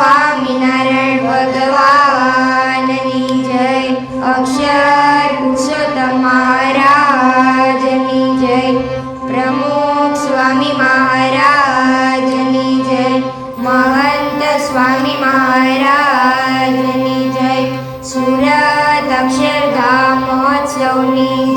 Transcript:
સ્વામિનારાયણ ભગવાનની જય અક્ષર પુરુષોત્તમ મહારાજની જય પ્રમુખ સ્વામી મહારાજની જય મહંત સ્વામી મહારાજની જય સુરત અક્ષરધામ મહોત્સવની